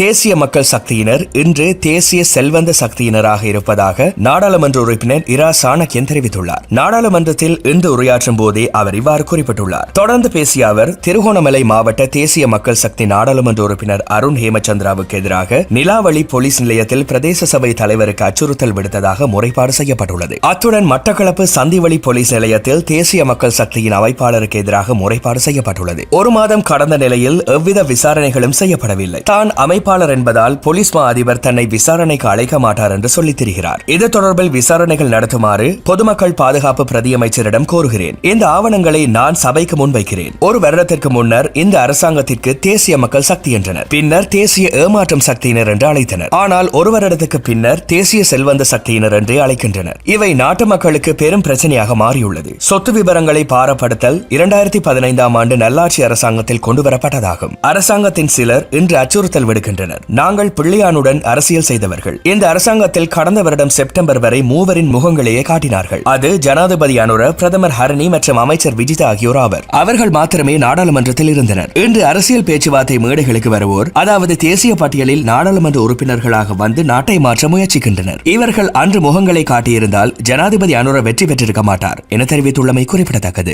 தேசிய மக்கள் சக்தியினர் இன்று தேசிய செல்வந்த சக்தியினராக இருப்பதாக நாடாளுமன்ற உறுப்பினர் இரா சாணக்கியன் தெரிவித்துள்ளார். நாடாளுமன்றத்தில் இன்று உரையாற்றும் போதே அவர் இவ்வாறு குறிப்பிட்டுள்ளார். தொடர்ந்து பேசிய அவர் திருகோணமலை மாவட்ட தேசிய மக்கள் சக்தி நாடாளுமன்ற உறுப்பினர் அருண் ஹேமச்சந்திராவுக்கு எதிராக நிலாவளி போலீஸ் நிலையத்தில் பிரதேச சபை தலைவருக்கு அச்சுறுத்தல் விடுத்ததாக முறைப்பாடு செய்யப்பட்டுள்ளது. அத்துடன் மட்டக்களப்பு சந்திவழி போலீஸ் நிலையத்தில் தேசிய மக்கள் சக்தியின் அமைப்பாளருக்கு எதிராக முறைப்பாடு செய்யப்பட்டுள்ளது. ஒரு மாதம் கடந்த நிலையில் எவ்வித விசாரணைகளும் செய்யப்படவில்லை. தான் உழைப்பாளர் என்பதால் போலீஸ் மா அதிபர் தன்னை விசாரணைக்கு அழைக்க மாட்டார் என்று சொல்லித் திரிகிறார். இது தொடர்பில் விசாரணைகள் நடத்துமாறு பொதுமக்கள் பாதுகாப்பு பிரதியமைச்சரிடம் கோருகிறேன். இந்த ஆவணங்களை நான் சபைக்கு முன்வைக்கிறேன் ஒரு வருடத்திற்கு முன்னர் இந்த அரசாங்கத்திற்கு தேசிய மக்கள் சக்தி என்றனர். பின்னர் தேசிய ஏமாற்றம் சக்தியினர் என்று அழைத்தனர். ஆனால் ஒரு வருடத்துக்கு பின்னர் தேசிய செல்வந்த சக்தியினர் என்றே அழைக்கின்றனர். இவை நாட்டு மக்களுக்கு பெரும் பிரச்சனையாக மாறியுள்ளது. சொத்து விவரங்களை பாரப்படுத்தல் இரண்டாயிரத்தி பதினைந்தாம் ஆண்டு நல்லாட்சி அரசாங்கத்தில் கொண்டுவரப்பட்டதாகும். அரசாங்கத்தின் சிலர் இன்று அச்சுறுத்தல் விடுக்கின்றனர். நாங்கள் பிள்ளையானுடன் அரசியல் செய்தவர்கள். இந்த அரசாங்கத்தில் கடந்த வருடம் செப்டம்பர் வரை மூவரின் முகங்களையே காட்டினார்கள். அது ஜனாதிபதி அனுர பிரதமர் ஹரணி மற்றும் அமைச்சர் விஜிதா ஆகியோர் ஆவர். அவர்கள் மாத்திரமே நாடாளுமன்றத்தில் இருந்தனர். இன்று அரசியல் பேச்சுவார்த்தை மேடைகளுக்கு வருவோர் அதாவது தேசிய பட்டியலில் நாடாளுமன்ற உறுப்பினர்களாக வந்து நாட்டை மாற்ற முயற்சிக்கின்றனர். இவர்கள் அன்று முகங்களை காட்டியிருந்தால் ஜனாதிபதி அனுர வெற்றி பெற்றிருக்க மாட்டார் என தெரிவித்துள்ளமை குறிப்பிடத்தக்கது.